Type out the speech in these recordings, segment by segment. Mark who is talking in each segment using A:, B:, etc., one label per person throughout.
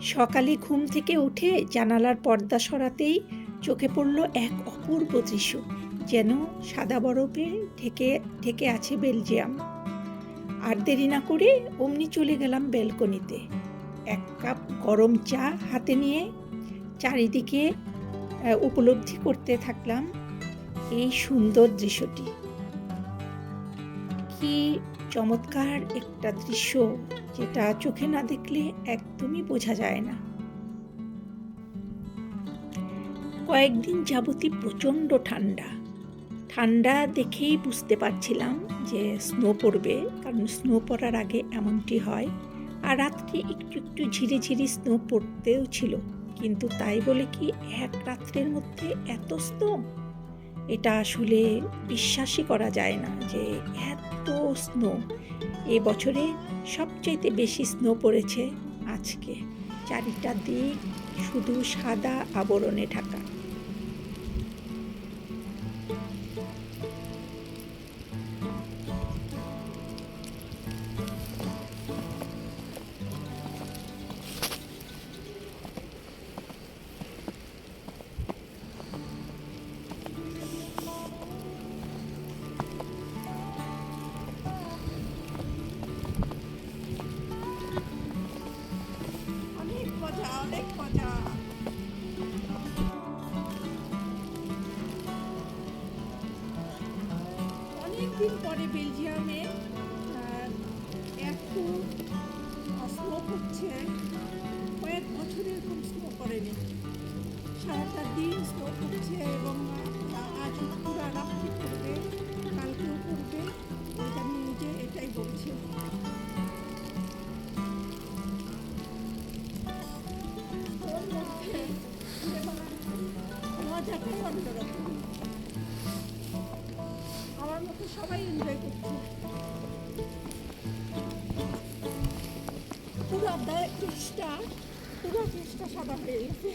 A: সকালে ঘুম থেকে উঠে জানালার পর্দা সরাতেই চোখে পড়ল এক অপূর্ব দৃশ্য, যেন সাদা বরফে ঢেকে ঢেকে আছে বেলজিয়াম। আর দেরি না করে অমনি চলে গেলাম বেলকনিতে এক কাপ গরম চা হাতে নিয়ে চারিদিকে উপলব্ধি করতে থাকলাম এই সুন্দর দৃশ্যটি। কি চমৎকার একটা দৃশ্য! যেটা চোখে না দেখলে একদমই বোঝা যায় না। কয়েকদিন যাবতই প্রচণ্ড ঠান্ডা। ঠান্ডা দেখেই বুঝতে পারছিলাম যে স্নো পড়বে, কারণ স্নো পড়ার আগে এমনটি হয়। আর রাত্রে একটু একটু ঝিরি ঝিরি স্নো পড়তেও ছিল, কিন্তু তাই বলে কি এক রাত্রের মধ্যে এত স্নো? এটা আসলে বিশ্বাসই করা যায় না যে এত স্নো এ বছরে সবচাইতে বেশি স্নো পড়েছে আজকে। চারিটা দিক শুধু সাদা আবরণে ঢাকা। অনেকদিন পরে বেলজিয়ামে এত স্নো হচ্ছে, কয়েক বছরে এরকম স্নো করেনি। সারাটা দিন স্নো হচ্ছে এবং আজ পুরো রাত্রি করবে, কালকেও করবে, এটা আমি নিজে এটাই বলছি। মজাটাই অন্যরকম। আমার মতো সবাই এনজয় করছে। পুরো দেশটা পুরো দেশটা সাদা হয়ে গেছে।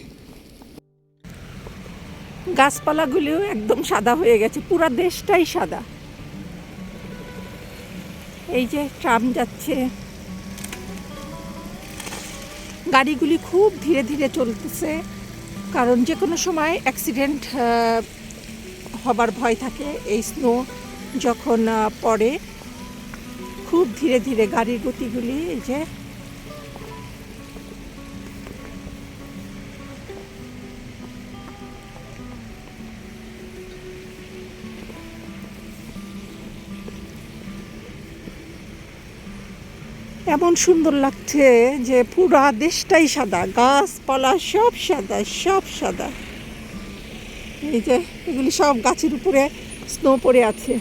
A: গাছপালাগুলিও একদম সাদা হয়ে গেছে, পুরো দেশটাই সাদা। এই যে ট্রাম যাচ্ছে। গাড়িগুলি খুব ধীরে ধীরে চলতেছে, কারণ যে কোনো সময় অ্যাক্সিডেন্ট হবার ভয় থাকে, এই স্নো যখন পড়ে, খুব ধীরে ধীরে গাড়ির গতিগুলি যে এমন সুন্দর লাগছে যে পুরা দেশটাই সাদা, গাছপালা সব সাদা সব সাদা। এই যে এগুলি সব গাছের উপরে স্নো পড়ে আছে।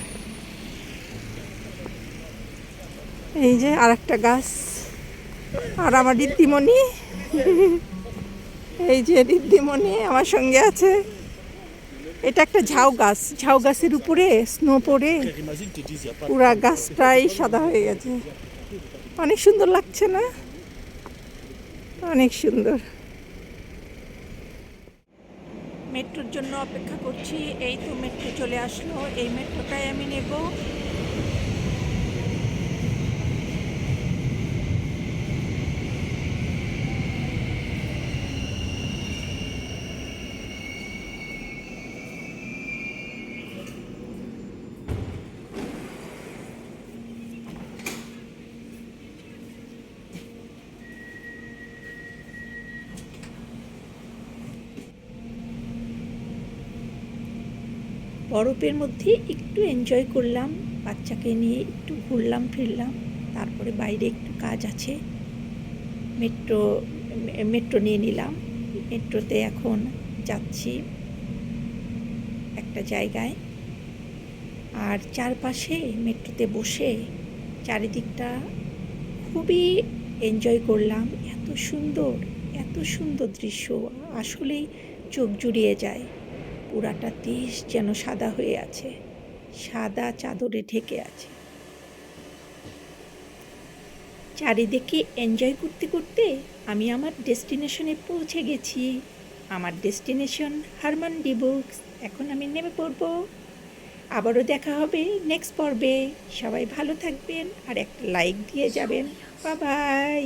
A: এই যে আর একটা গাছ। আর আমার ঋদ্ধিমণি এই যে ঋদ্ধিমণি আমার সঙ্গে আছে। এটা একটা ঝাউ গাছ। ঝাউ গাছের উপরে স্নো পড়ে পুরা গাছটাই সাদা হয়ে গেছে। অনেক সুন্দর লাগছে না? অনেক সুন্দর। মেট্রোর জন্য অপেক্ষা করছি। এই তো মেট্রো চলে আসলো। এই মেট্রোটাই আমি নেব। বরফের মধ্যে একটু এনজয় করলাম, বাচ্চাকে নিয়ে একটু ঘুরলাম, ফিরলাম, তারপরে বাইরে একটু কাজ আছে। মেট্রো মেট্রো নিয়ে নিলাম, মেট্রোতে এখন যাচ্ছি একটা জায়গায়। আর চারপাশে মেট্রোতে বসে চারিদিকটা খুবই এনজয় করলাম। এত সুন্দর এত সুন্দর দৃশ্য, আসলেই চোখ জুড়িয়ে যায়। পুরাটা দেশ যেন সাদা হয়ে আছে, সাদা চাদরে ঢেকে আছে। চারিদিকে এনজয় করতে করতে আমি আমার ডেস্টিনেশনে পৌঁছে গেছি। আমার ডেস্টিনেশন হারমান ডি বুকস এখন আমি নেমে পড়ব। আবারও দেখা হবে নেক্সট পর্বে। সবাই ভালো থাকবেন আর একটা লাইক দিয়ে যাবেন। বাই